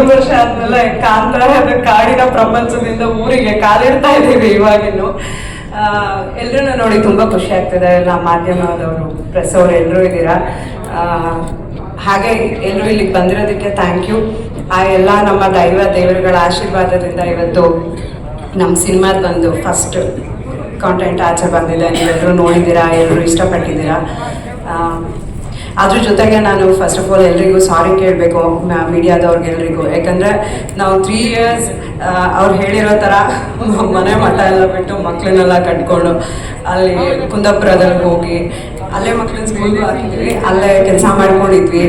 ಮೂರು ವರ್ಷ ಆದ್ಮೇಲೆ ಕಾಂತಾರದ ಕಾಡಿನ ಪ್ರಪಂಚದಿಂದ ಊರಿಗೆ ಕಾಲಿಡ್ತಾ ಇದ್ದೀವಿ ಇವಾಗಿನ್ನು. ಎಲ್ಲರೂ ನೋಡಿ ತುಂಬಾ ಖುಷಿ ಆಗ್ತಿದೆ. ಎಲ್ಲ ಮಾಧ್ಯಮದವರು ಪ್ರೆಸ್ ಅವರು ಎಲ್ಲರೂ ಇದ್ದೀರಾ ಹಾಗೆ ಎಲ್ಲರೂ ಇಲ್ಲಿಗೆ ಬಂದಿರೋದಕ್ಕೆ ಥ್ಯಾಂಕ್ ಯು ಆ ಎಲ್ಲ ನಮ್ಮ ದೈವ ದೇವರುಗಳ ಆಶೀರ್ವಾದದಿಂದ ಇವತ್ತು ನಮ್ಮ ಸಿನಿಮಾದ ಬಂದು ಫಸ್ಟ್ ಕಾಂಟೆಂಟ್ ಆಚೆ ಬಂದಿದೆ. ನೀವೆಲ್ಲರೂ ನೋಡಿದ್ದೀರಾ ಎಲ್ಲರೂ ಇಷ್ಟಪಟ್ಟಿದ್ದೀರಾ? ಅದ್ರ ಜೊತೆಗೆ ನಾನು ಫಸ್ಟ್ ಆಫ್ ಆಲ್ ಎಲ್ರಿಗೂ ಸಾರಿ ಕೇಳಬೇಕು ಮೀಡಿಯಾದವ್ರಿಗೆಲ್ರಿಗೂ. ಯಾಕಂದ್ರೆ ನಾವು ತ್ರೀ ಇಯರ್ಸ್ ಅವ್ರು ಹೇಳಿರೋ ಥರ ಮನೆ ಮಠ ಎಲ್ಲ ಬಿಟ್ಟು ಮಕ್ಕಳನ್ನೆಲ್ಲ ಕಟ್ಕೊಂಡು ಅಲ್ಲಿ ಕುಂದಾಪುರದಲ್ಲಿ ಹೋಗಿ ಅಲ್ಲೇ ಮಕ್ಕಳನ್ನ ಸ್ಕೂಲ್ಗೂ ಹಾಕಿದ್ವಿ ಅಲ್ಲೇ ಕೆಲಸ ಮಾಡ್ಕೊಂಡಿದ್ವಿ.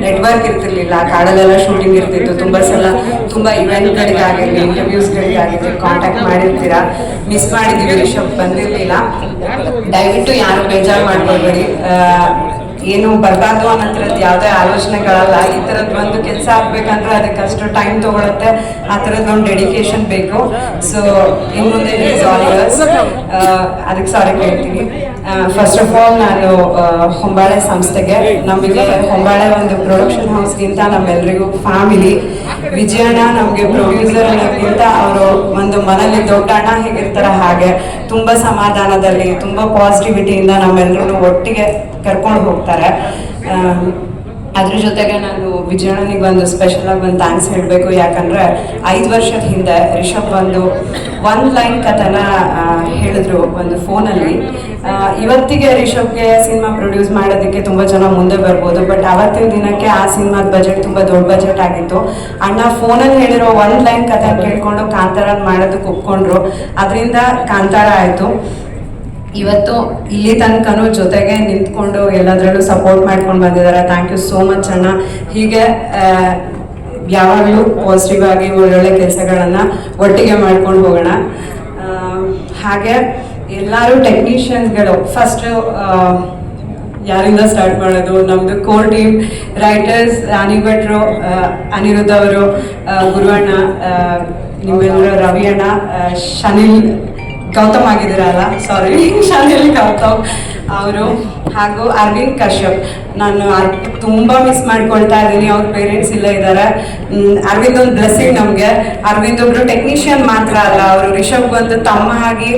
ನೆಟ್ವರ್ಕ್ ಇರ್ತಿರ್ಲಿಲ್ಲ ಕಾಡಲ್ಲೆಲ್ಲ ಶೂಟಿಂಗ್ ಇರ್ತಿತ್ತು ತುಂಬ ಸಲ ತುಂಬ ಇವೆಂಟ್ಗಳಿಗಾಗಿರಲಿ ಇಂಟರ್ವ್ಯೂಸ್ಗಳಿಗಾಗಿರಲಿ ಕಾಂಟ್ಯಾಕ್ಟ್ ಮಾಡಿರ್ತೀರ? ಮಿಸ್ ಮಾಡಿದ್ದೀವಿ ರಿಷಬ್ ಬಂದಿರಲಿಲ್ಲ. ದಯವಿಟ್ಟು ಯಾರು ಬೇಜಾರು ಮಾಡ್ಕೊಳ್ಬೇಡಿ ಏನು ಬರಬಾರ್ದು ಅನ್ನೋದ್ರದ್ದು ಯಾವುದೇ ಆಲೋಚನೆಗಳಲ್ಲ. ಈ ಥರದ್ದು ಒಂದು ಕೆಲಸ ಆಗಬೇಕಂದ್ರೆ ಅದಕ್ಕೆ ಅಷ್ಟು ಟೈಮ್ ತೊಗೊಳುತ್ತೆ. ಆ ಥರದ್ದು ಒಂದು ಡೆಡಿಕೇಶನ್ ಬೇಕು. ಸೊ ಇನ್ನು ಮುಂದೆ ಅದಕ್ಕೆ ಸಾರಿ ಕೇಳ್ತೀನಿ. ಫಸ್ಟ್ ಆಫ್ ಆಲ್ ನಾನು ಹೊಂಬಾಳೆ ಸಂಸ್ಥೆಗೆ ನಮಗೆ ಹೊಂಬಾಳೆ ಒಂದು ಪ್ರೊಡಕ್ಷನ್ ಹೌಸ್ಗಿಂತ ನಮ್ಮೆಲ್ಲರಿಗೂ ಫ್ಯಾಮಿಲಿ ವಿಜಯಣ್ಣ ನಮಗೆ ಪ್ರೊಡ್ಯೂಸರ್ ಅನ್ನೋಕ್ಕಿಂತ ಅವರು ಒಂದು ಮನೇಲಿ ದೊಡ್ಡ ಅಣ್ಣ ಹೇಗಿರ್ತಾರ ಹಾಗೆ ತುಂಬಾ ಸಮಾಧಾನದಲ್ಲಿ ತುಂಬಾ ಪಾಸಿಟಿವಿಟಿಯಿಂದ ನಮ್ಮೆಲ್ಲರೂ ಒಟ್ಟಿಗೆ ಕರ್ಕೊಂಡು ಹೋಗ್ತಾರೆ. ಅದ್ರ ಜೊತೆಗೆ ನಾನು ವಿಜಯಣ್ಣನಿಗೆ ಒಂದು ಸ್ಪೆಷಲ್ ಆಗಿ ಒಂದು ಥ್ಯಾಂಕ್ಸ್ ಹೇಳಬೇಕು. ಯಾಕಂದ್ರೆ ಐದು ವರ್ಷದ ಹಿಂದೆ ರಿಷಬ್ ಒಂದು ಒನ್ ಲೈನ್ ಕಥನ ಹೇಳಿದ್ರು ಒಂದು ಫೋನಲ್ಲಿ ಇವತ್ತಿಗೆ ರಿಷಬ್ಗೆ ಸಿನಿಮಾ ಪ್ರೊಡ್ಯೂಸ್ ಮಾಡೋದಕ್ಕೆ ತುಂಬ ಜನ ಮುಂದೆ ಬರ್ಬೋದು ಬಟ್ ಅವತ್ತಿನ ದಿನಕ್ಕೆ ಆ ಸಿನಿಮಾದ ಬಜೆಟ್ ತುಂಬ ದೊಡ್ಡ ಬಜೆಟ್ ಆಗಿತ್ತು. ಅಣ್ಣ ಫೋನಲ್ಲಿ ಹೇಳಿರೋ ಒನ್ ಲೈನ್ ಕಥೆ ಕೇಳ್ಕೊಂಡು ಕಾಂತಾರ ಮಾಡೋದಕ್ಕೆ ಒಪ್ಕೊಂಡ್ರು ಅದರಿಂದ ಕಾಂತಾರ ಆಯ್ತು. ಇವತ್ತು ಇಲ್ಲಿ ತನಕನೂ ಜೊತೆಗೆ ನಿಂತ್ಕೊಂಡು ಎಲ್ಲದರಲ್ಲೂ ಸಪೋರ್ಟ್ ಮಾಡ್ಕೊಂಡು ಬಂದಿದ್ದಾರೆ. ಥ್ಯಾಂಕ್ ಯು ಸೋ ಮಚ್ ಅಣ್ಣ. ಹೀಗೆ ಯಾವಾಗಲೂ ಪಾಸಿಟಿವ್ ಆಗಿ ಒಳ್ಳೊಳ್ಳೆ ಕೆಲಸಗಳನ್ನು ಒಟ್ಟಿಗೆ ಮಾಡ್ಕೊಂಡು ಹೋಗೋಣ. ಹಾಗೆ ಎಲ್ಲರೂ ಟೆಕ್ನಿಷಿಯನ್ಸ್ಗಳು ಫಸ್ಟ್ ಯಾರಿಂದ ಸ್ಟಾರ್ಟ್ ಮಾಡೋದು? ನಮ್ಮದು ಕೋರ್ ಟೀಮ್ ರೈಟರ್ಸ್ ರಾಣಿ ಭಟ್ರು ಅನಿರುದ್ಧ ಅವರು ಗುರುವಣ್ಣ ನಿಮ್ಮೆಲ್ಲರೂ ರವಿ ಶನಿಲ್ ಗೌತಮ್ ಆಗಿದ್ದೀರಲ್ಲ ಸಾರಿ ಶಾಲೆಯಲ್ಲಿ ಗೌತಮ್ ಅವರು ಹಾಗೂ ಅರವಿಂದ್ ಕಶ್ಯಪ್. ನಾನು ತುಂಬ ಮಿಸ್ ಮಾಡ್ಕೊಳ್ತಾ ಇದ್ದೀನಿ, ಅವ್ರ ಪೇರೆಂಟ್ಸ್ ಇಲ್ಲ ಇದ್ದಾರೆ. ಅರವಿಂದ್ ಒಂದು ಬ್ಲೆಸ್ಸಿಂಗ್ ನಮಗೆ. ಅರವಿಂದ್ ಒಬ್ರು ಟೆಕ್ನಿಷಿಯನ್ ಮಾತ್ರ ಅಲ್ಲ, ಅವರು ರಿಷಬ್ ಬಂದು ತಮ್ಮ ಆಗಿ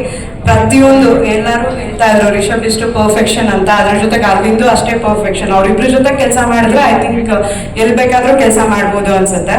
ಪ್ರತಿಯೊಂದು ಎಲ್ಲರೂ ಹೇಳ್ತಾ ಇದ್ರು, ರಿಷಬ್ ಇಷ್ಟು ಪರ್ಫೆಕ್ಷನ್ ಅಂತ. ಅದ್ರ ಜೊತೆಗೆ ಅರವಿಂದು ಅಷ್ಟೇ ಪರ್ಫೆಕ್ಷನ್ ಅವ್ರಿಬ್ರ ಜೊತೆ ಕೆಲಸ ಮಾಡಿದ್ರೆ ಐ ಥಿಂಕ್ ಎಲ್ಲಿ ಬೇಕಾದರೂ ಕೆಲಸ ಮಾಡ್ಬೋದು ಅನ್ಸುತ್ತೆ.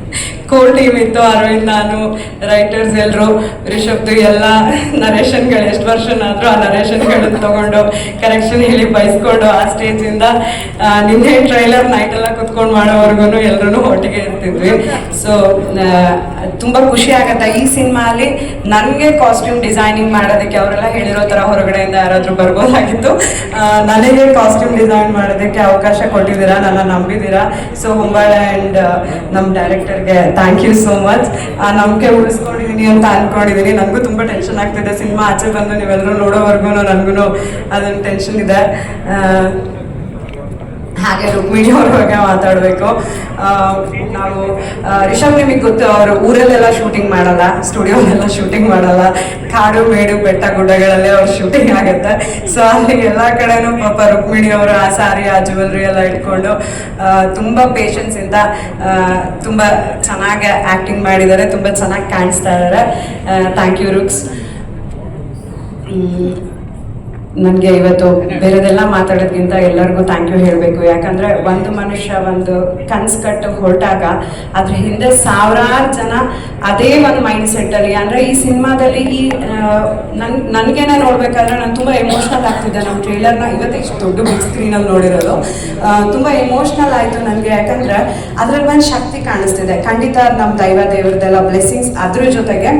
ಕೋರ್ ಟೀಮ್ ಇತ್ತು, ಅರವಿಂದ್ ನಾನು, ರೈಟರ್ಸ್ ಎಲ್ಲರೂ ರಿಷಬ್ದು ಎಲ್ಲ ನರೇಷನ್ಗಳು ಎಷ್ಟು ವರ್ಷನಾದರೂ ಆ ನರೇಷನ್ಗಳನ್ನು ತಗೊಂಡು ಕರೆಕ್ಷನ್ ಹೇಳಿ ಬಯಸ್ಕೊಂಡು ಆ ಸ್ಟೇಜಿಂದ ನಿನ್ನೆ ಟ್ರೈಲರ್ ನೈಟೆಲ್ಲ ಕುತ್ಕೊಂಡು ಮಾಡೋವರೆಗೂ ಎಲ್ಲರೂ ಒಟ್ಟಿಗೆ ಇರ್ತಿದ್ವಿ. ಸೊ ತುಂಬ ಖುಷಿ ಆಗತ್ತೆ. ಈ ಸಿನಿಮಾಲಿ ನನಗೆ ಕಾಸ್ಟ್ಯೂಮ್ ಡಿಸೈನಿಂಗ್ ಮಾಡೋದಕ್ಕೆ ಅವರೆಲ್ಲ ಹೇಳಿರೋ ಥರ ಹೊರಗಡೆಯಿಂದ ಯಾರಾದರೂ ಬರ್ಬೋದಾಗಿತ್ತು. ನನಗೆ ಕಾಸ್ಟ್ಯೂಮ್ ಡಿಸೈನ್ ಮಾಡೋದಕ್ಕೆ ಅವಕಾಶ ಕೊಟ್ಟಿದ್ದೀರಾ, ನನ್ನ ನಂಬಿದ್ದೀರಾ? ಸೊ ಹೊಂಬಾಳೆ ಆ್ಯಂಡ್ ನಮ್ಮ ಡೈರೆಕ್ಟರ್ಗೆ ಥ್ಯಾಂಕ್ ಯು ಸೋ ಮಚ್ ನಂಬಿಕೆ ಉಳಿಸ್ಕೊಂಡಿದ್ದೀನಿ ಅಂತ ಅನ್ಕೊಂಡಿದ್ದೀನಿ ನನಗೂ ತುಂಬ ಟೆನ್ಷನ್ ಆಗ್ತಿದೆ. ಸಿನಿಮಾ ಆಚೆ ಬಂದು ನೀವೆಲ್ಲರೂ ನೋಡೋವರೆಗೂ ನನಗೂ ಅದೊಂದು ಟೆನ್ಷನ್ ಇದೆ. ಹಾಗೆ ರುಕ್ಮಿಣಿ ಅವ್ರ ಬಗ್ಗೆ ಮಾತಾಡಬೇಕು ನಾವು ರಿಷಬ್ ನಿಮಗೆ ಗೊತ್ತು ಅವರು ಊರಲ್ಲೆಲ್ಲ ಶೂಟಿಂಗ್ ಮಾಡಲ್ಲ ಸ್ಟುಡಿಯೋಲೆಲ್ಲ ಶೂಟಿಂಗ್ ಮಾಡಲ್ಲ. ಕಾಡು, ಮೇಡು, ಬೆಟ್ಟ, ಗುಡ್ಡಗಳಲ್ಲೇ ಅವ್ರ ಶೂಟಿಂಗ್ ಆಗುತ್ತೆ. ಸೊ ಅಲ್ಲಿ ಎಲ್ಲ ಕಡೆನೂ ಪಾಪ ರುಕ್ಮಿಣಿ ಅವರು ಆ ಸಾರಿ, ಆ ಜ್ಯುವೆಲ್ರಿ ಎಲ್ಲ ಇಟ್ಕೊಂಡು ತುಂಬಾ ತುಂಬ ಪೇಷನ್ಸಿಂದ ತುಂಬ ಚೆನ್ನಾಗಿ ಆ್ಯಕ್ಟಿಂಗ್ ಮಾಡಿದ್ದಾರೆ, ತುಂಬ ಚೆನ್ನಾಗಿ ಕಾಣಿಸ್ತಾ ಇದ್ದಾರೆ. ಥ್ಯಾಂಕ್ ಯು ರುಕ್ಸ್ ನನಗೆ ಇವತ್ತು ಬೇರೆದೆಲ್ಲ ಮಾತಾಡೋದ್ಕಿಂತ ಎಲ್ಲರಿಗೂ ಥ್ಯಾಂಕ್ ಯು ಹೇಳಬೇಕು. ಯಾಕಂದರೆ ಒಂದು ಮನುಷ್ಯ ಒಂದು ಕನ್ಸು ಕಟ್ಟು ಹೊರಟಾಗ ಅದ್ರ ಹಿಂದೆ ಸಾವಿರಾರು ಜನ ಅದೇ ಒಂದು ಮೈಂಡ್ ಸೆಟ್ಟಲ್ಲಿ ಅಂದರೆ ಈ ಸಿನಿಮಾದಲ್ಲಿ ಈ ನನ್, ನನಗೇನೆ ನೋಡಬೇಕಾದ್ರೆ ನಾನು ತುಂಬ ಎಮೋಷ್ನಲ್ ಆಗ್ತಿದ್ದೆ. ನಮ್ಮ ಟ್ರೇಲರ್ನ ಇವತ್ತು ಇಷ್ಟು ದೊಡ್ಡ ಬಿಗ್ ಸ್ಕ್ರೀನಲ್ಲಿ ನೋಡಿರೋದು. ತುಂಬ ಎಮೋಷ್ನಲ್ ಆಯಿತು ನನಗೆ. ಯಾಕಂದರೆ ಅದ್ರಲ್ಲಿ ಒಂದು ಶಕ್ತಿ ಕಾಣಿಸ್ತಿದೆ. ಖಂಡಿತ ನಮ್ಮ ದೈವ ದೇವ್ರದ್ದೆಲ್ಲ ಬ್ಲೆಸ್ಸಿಂಗ್ಸ್ ಅದ್ರ ಜೊತೆಗೆ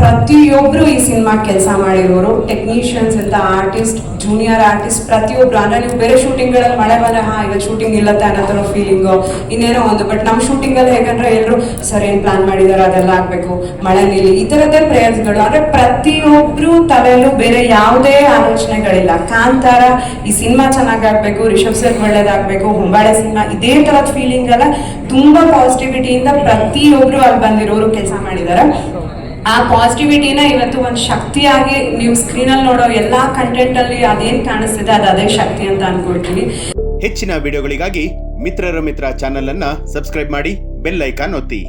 ಪ್ರತಿಯೊಬ್ರು ಈ ಸಿನಿಮಾ ಕೆಲಸ ಮಾಡಿರೋರು ಟೆಕ್ನಿಷಿಯನ್ಸ್ ಅಂತ ಆರ್ಟಿಸ್ಟ್ ಜೂನಿಯರ್ ಆರ್ಟಿಸ್ಟ್ ಪ್ರತಿಯೊಬ್ರು. ಅಂದ್ರೆ ನೀವು ಬೇರೆ ಶೂಟಿಂಗ್ಗಳಲ್ಲಿ ಮಳೆ ಬಂದ್ರೆ, ಹಾ ಇವತ್ತು ಶೂಟಿಂಗ್ ಇಲ್ಲತ್ತೆ ಅನ್ನೋ ಥರ ಫೀಲಿಂಗು ಇನ್ನೇನೋ ಒಂದು ಬಟ್ ನಮ್ಮ ಶೂಟಿಂಗಲ್ಲಿ ಹೇಗಂದ್ರೆ ಎಲ್ಲರೂ ಸರ್, ಏನು ಪ್ಲಾನ್ ಮಾಡಿದಾರೆ? ಅದೆಲ್ಲ ಆಗಬೇಕು. ಮಳೆ ನಿಲ್ಲಿ. ಈ ಥರದ್ದೇ ಪ್ರಯತ್ನಗಳು. ಅಂದ್ರೆ ಪ್ರತಿಯೊಬ್ರು ತಲೆಯಲ್ಲೂ ಬೇರೆ ಯಾವುದೇ ಆಲೋಚನೆಗಳಿಲ್ಲ. ಕಾಂತಾರ, ಈ ಸಿನಿಮಾ ಚೆನ್ನಾಗಾಗಬೇಕು, ರಿಷಬ್ ಸರ್ ಒಳ್ಳೇದಾಗಬೇಕು, ಹೊಂಬಾಳೆ ಸಿನಿಮಾ, ಇದೇ ಥರದ ಫೀಲಿಂಗ್ ಎಲ್ಲ ತುಂಬಾ ಪಾಸಿಟಿವಿಟಿಯಿಂದ ಪ್ರತಿಯೊಬ್ರು ಅಲ್ಲಿ ಬಂದಿರೋರು ಕೆಲಸ ಮಾಡಿದ್ದಾರೆ ಆ ಪಾಸಿಟಿವಿಟಿನ ಇವತ್ತು ಒಂದು ಶಕ್ತಿಯಾಗಿ ನೀವು ಸ್ಕ್ರೀನಲ್ಲಿ ನೋಡೋ ಎಲ್ಲಾ ಕಂಟೆಂಟ್ ಅಲ್ಲಿ ಅದೇನ್ ಕಾಣಿಸ್ತಿದೆ, ಅದು ಅದೇ ಶಕ್ತಿ ಅಂತ ಅನ್ಕೊಳ್ತೀನಿ. ಹೆಚ್ಚಿನ ವಿಡಿಯೋಗಳಿಗಾಗಿ ಮಿತ್ರರ ಮಿತ್ರ ಚಾನೆಲ್ ಅನ್ನ ಸಬ್ಸ್ಕ್ರೈಬ್ ಮಾಡಿ ಬೆಲ್ ಐಕಾನ್ ಒತ್ತಿ.